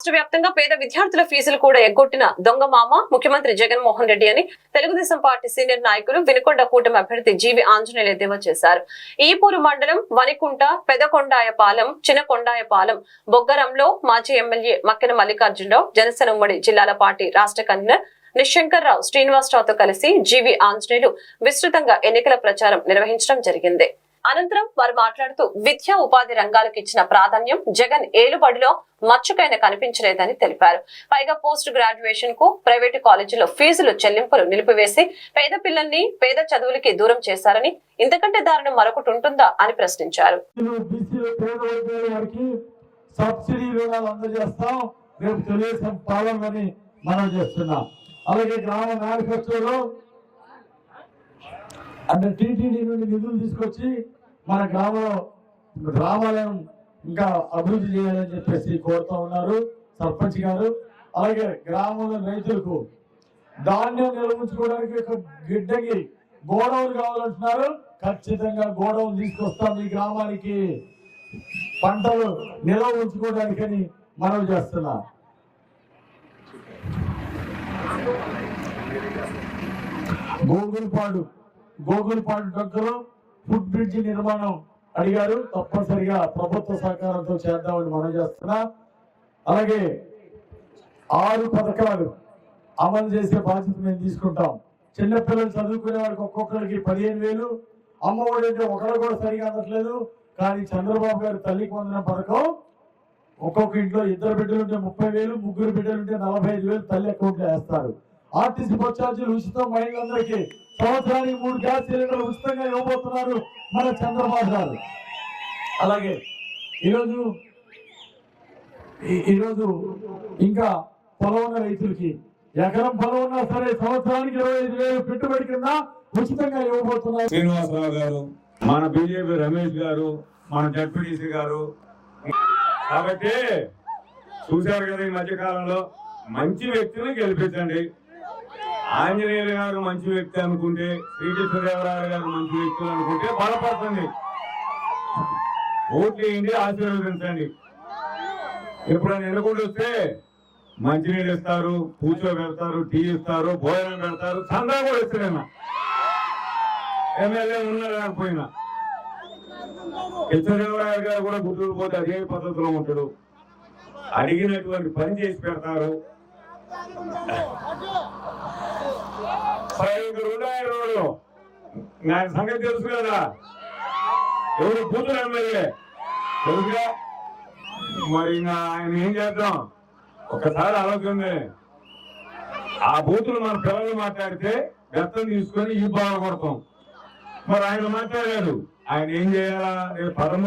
రాష్ట్ర వ్యాప్తంగా పేద విద్యార్థుల ఫీజులు కూడా ఎగ్గొట్టిన దొంగ మామ ముఖ్యమంత్రి జగన్మోహన్ రెడ్డి అని తెలుగుదేశం పార్టీ సీనియర్ నాయకులు వినుకొండ కూటమి అభ్యర్థి జీవి ఆంజనేయులు ఎద్దేవా చేశారు. ఈపూరు మండలం వనికుంట పెదకొండాయపాలెం చిన్నకొండాయపాలెం బొగ్గరంలో మాజీ ఎమ్మెల్యే మక్కెన మల్లికార్జునరావు జనసేన ఉమ్మడి జిల్లాల పార్టీ రాష్ట్ర కన్వీనర్ నిశంకర్రావు శ్రీనివాసరావుతో కలిసి జీవి ఆంజనేయులు విస్తృతంగా ఎన్నికల ప్రచారం నిర్వహించడం జరిగింది. అనంతరం వారు మాట్లాడుతూ విద్యా ఉపాధి రంగాలకు ఇచ్చిన ప్రాధాన్యం జగన్ ఏలుబడిలో మచ్చుకైన కనిపించలేదని తెలిపారు. పైగా పోస్ట్ గ్రాడ్యుయేషన్కు ప్రైవేటు కాలేజీలో ఫీజులు చెల్లింపులు నిలిపివేసి పేద పిల్లల్ని పేద చదువులకి దూరం చేశారని ఇంతకంటే దారుణం మరొకటి ఉంటుందా అని ప్రశ్నించారు. సబ్సిడీ అందజేస్తాం. రేపు తెలుగుదేశం పాలనని మనం చేస్తున్నాం. అలాగే గ్రామ మేనిఫెస్టోలో అంటే టీటీడీ నుండి నిధులు తీసుకొచ్చి మన గ్రామంలో గ్రామాలను ఇంకా అభివృద్ధి చేయాలని చెప్పేసి కోరుతా ఉన్నారు సర్పంచ్ గారు. అలాగే గ్రామంలో రైతులకు ధాన్యం నిల్వించుకోవడానికి ఒక గిడ్డకి గోడౌన్ కావాలంటున్నారు. ఖచ్చితంగా గోడౌన్ తీసుకొస్తాం ఈ గ్రామానికి. పంటలు నిల్వ ఉంచుకోవడానికని మనవి చేస్తున్నా. గోగులపాడు గోగులపాడు దగ్గర ఫుడ్ బ్రిడ్జ్ నిర్మాణం అడిగారు. తప్పనిసరిగా ప్రభుత్వ సహకారంతో చేద్దామని మనం చేస్తున్నా. అలాగే ఆరు పథకాలు అమలు చేసే బాధ్యత మేము తీసుకుంటాం. చిన్నపిల్లలు చదువుకునే వాడికి ఒక్కొక్కరికి పదిహేను వేలు. అమ్మఒడి అంటే ఒకరు కూడా సరిగా అందట్లేదు. కానీ చంద్రబాబు గారు తల్లికి పొందిన పథకం ఒక్కొక్క ఇంట్లో ఇద్దరు బిడ్డలు ఉంటే ముప్పై వేలు ముగ్గురు బిడ్డలు ఉంటే నలభై ఐదు వేలు తల్లి అకౌంట్లో వేస్తారు. ఆర్టీసీ బస్ ఛార్జీలు ఉచితం మహిళలందరికీ సంవత్సరానికి మూడు గ్యాస్ సిలిండర్లు ఉచితంగా ఇవ్వబోతున్నారు మన చంద్రబాబు గారు. అలాగే ఈరోజు ఈ- ఈరోజు ఇంకా పొలం ఉన్న రైతులకి ఎకరం పొలం ఉన్నా సరే సంవత్సరానికి ఇరవై ఐదు వేలు పెట్టుబడి కింద ఉచితంగా ఇవ్వబోతున్నారు. శ్రీనివాసరావు గారు మన బీజేపీ రమేష్ గారు మన జడ్పీటీసీ గారు. కాబట్టి చూశారు కదా ఈ మధ్య కాలంలో మంచి వ్యక్తిని గెలిపించండి. ఆంజనేయులు గారు మంచి వ్యక్తి అనుకుంటే శ్రీకృష్ణదేవరాయలు గారు మంచి వ్యక్తులు అనుకుంటే బలపడుతుంది. ఓట్లు వేయండి ఆశీర్వదించండి. ఎప్పుడైనా ఎన్నుకుంటూ వస్తే మంచినీళ్ళు ఇస్తారు కూర్చో పెడతారు టీ ఇస్తారు భోజనం పెడతారు చందా కూడా ఇస్తారేమో ఎమ్మెల్యే ఉన్నా లేకపోయినా. కృష్ణదేవరాయలు గారు కూడా గుంటూరు పోతే అదే పద్ధతిలో ఉంటాడు. అడిగినటువంటి పని చేసి పెడతారు. పైకి ఉన్నాయి రోడ్లు నా సంగతి తెలుసు కదా. ఎవరు? కూతురు ఎమ్మెల్యే. తెలుసుగా? మరి ఇంకా ఆయన ఏం చేద్దాం? ఒకసారి ఆలోచన ఆ బూతులు మన పిల్లలు మాట్లాడితే గతం తీసుకొని ఈ బాగా కొడతాం మరి ఆయన మాట్లాడారు ఆయన ఏం చేయాలా? నేను పదమూడు